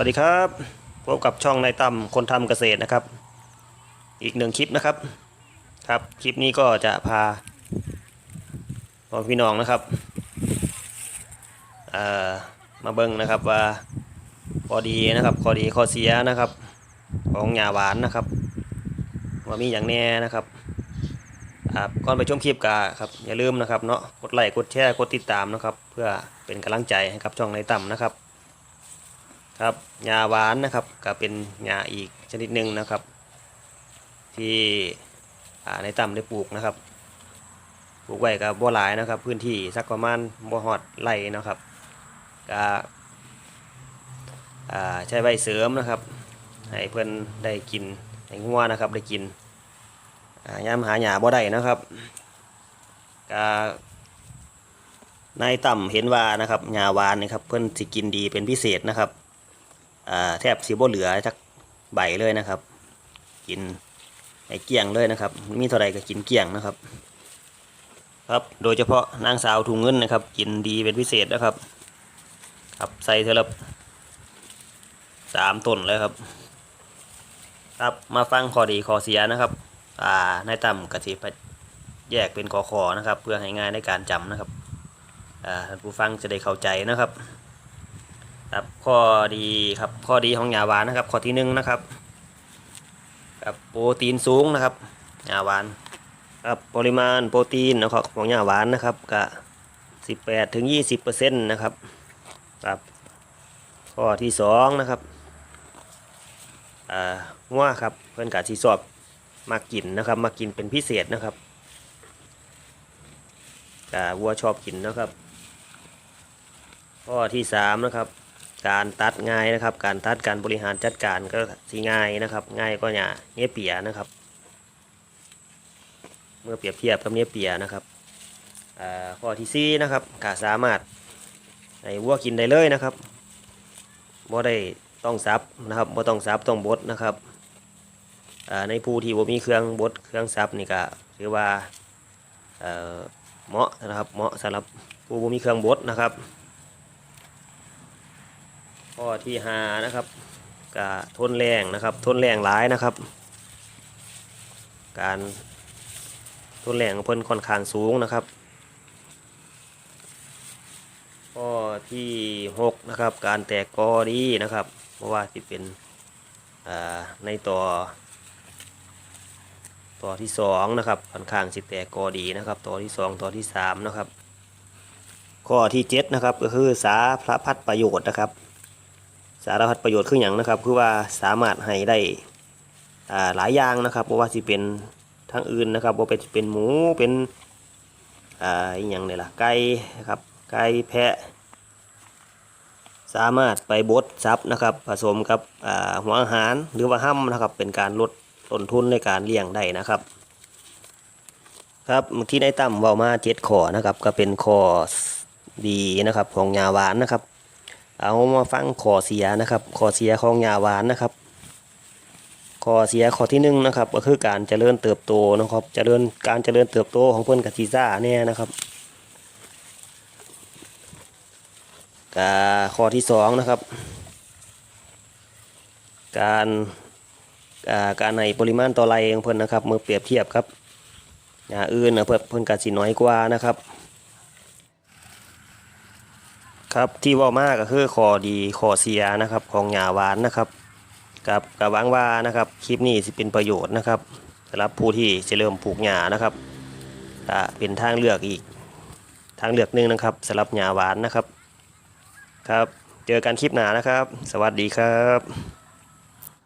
วัสดีครับพบกับช่องนายตั้มคนทำเกษตรนะครับ อีกหนึ่งคลิปนะครับ ครับคลิปนี้ก็จะพาพ่อพี่น้องนะครับมาเบิ่งนะครับว่าข้อดีนะครับข้อดีข้อเสียนะครับ ของหญ้าหวานนะครับ ว่ามีอย่างแน่นะครับครับก่อนไปชมคลิปกาครับอย่าลืมนะครับเนาะกดไลค์กดแชร์กดติดตามนะครับ เพื่อเป็นกำลังใจให้กับช่องนายตั้มนะครับ ครับหญ้าหวานนะครับก็เป็นหญ้าอีกชนิดหนึ่งนะครับ ที่อ่าในต่ำได้ปลูกนะครับ ปลูกไว้กับบัวหลายนะครับ พื้นที่สักประมาณบัวหอดไร่นะครับก็ใช้ใบเสริมนะครับให้เพื่อนได้กินให้งัวนะครับได้กินอ่ายามหาหญ้าบ่ได้นะครับก็นายต่ำเห็นว่านะครับหญ้าหวานนี่ครับ เพื่อนสิกินดีเป็นพิเศษนะครับ แทบสิบ่เหลือจักใบเลยนะครับ กินไอ้เกี้ยงเลยนะครับ มีเท่าไรก็กินเกี้ยงนะครับ ครับโดยเฉพาะนางสาวถุงเงินนะครับ กินดีเป็นพิเศษนะครับ ครับใส่เท่าละสามต้นเลยครับ ครับมาฟังข้อดีข้อเสียนะครับ อ่านายต่ำกะทิไปแยกเป็นคอคอนะครับ เพื่อให้ง่ายในการจำนะครับ อ่าท่านผู้ฟังจะได้เข้าใจนะครับ ครับข้อดีครับข้อดีของหญ้าหวานนะครับ ข้อที่หนึ่งนะครับครับโปรตีนสูงนะครับหญ้าหวานครับปริมาณโปรตีนนะครับของหญ้าหวานนะครับก็สิบแปดถึงยี่สิบเปอร์เซ็นต์นะครับครับข้อที่สองนะครับอ่างัวครับเพื่อนกาสีสอบมากินนะครับมากินเป็นพิเศษนะครับกาวัวชอบกินนะครับ ข้อที่สามนะครับ การตัดง่ายนะครับ การตัดการบริหารจัดการก็สีง่ายนะครับ ง่ายก็อย่าเนี้ยเปียนะครับ เมื่อเปรียบเทียบกับเนี้ยเปียนะครับอ่าข้อที่สี่นะครับกาสามารถให้วัวกินได้เลยนะครับบ่ได้ต้องซับนะครับบ่ต้องซับต้องบดนะครับอ่าในผู้ที่บ่มีเครื่องบดเครื่องซับนี่ก็ถือว่าอ่อเหมาะนะครับเหมาะสำหรับผู้บ่มีเครื่องบดนะครับ ข้อที่ห้านะครับกาทนแรงนะครับ ทนแรงหลายนะครับ การทนแรงของเพิ่นค่อนข้างสูงนะครับ ข้อที่หกนะครับ การแตกกอดีนะครับ เพราะว่าที่เป็นในต่อต่อที่สองนะครับค่อนข้างสิแตกกอดีนะครับ ต่อที่สองต่อที่สามนะครับ ข้อที่เจ็ดนะครับก็คือสาพระพัดประโยชน์นะครับ สารพัดประโยชน์คืออย่างนะครับ คือว่าสามารถให้ได้หลายอย่างนะครับเพราะว่าสิเป็นทั้งอื่นนะครับว่าเป็นเป็นหมูเป็นอ่าอย่างเนี่ยล่ะไก่ครับไก่แพะ สามารถไปบดซับนะครับ ผสมกับอ่าหัวอาหารหรือว่าห้ำนะครับ เป็นการลดต้นทุนในการเลี้ยงได้นะครับ ครับที่ได้ตั้มเว้ามาเจ็ดข้อนะครับ ก็เป็นข้อดีนะครับของยาหวานนะครับ เอามาฟังขอเสียนะครับขอเสียของยาหวานนะครับขอเสียข้อที่หนึ่งนะครับ ก็คือการเจริญเติบโตนะครับ เจริญการเจริญเติบโตของเพื่อนกับซีซ่าเนี่ยนะครับกาข้อที่สองนะครับ การการในปริมาณต่อไรของเพื่อนนะครับ เมื่อเปรียบเทียบครับยาอื่นนะเพื่อนเพื่อนกับสีน้อยกว่านะครับ ครับที่ว่ามากก็คือข้อดีข้อเสียนะครับ ของหญ้าหวานนะครับกับกับหวังว่านะครับคลิปนี้สิเป็นประโยชน์นะครับสำหรับผู้ที่จะเริ่มปลูกหญ้านะครับเป็นทางเลือกอีกทางเลือกหนึ่งนะครับสำหรับหญ้าหวานนะครับครับ เจอกันคลิปหน้านะครับ สวัสดีครับ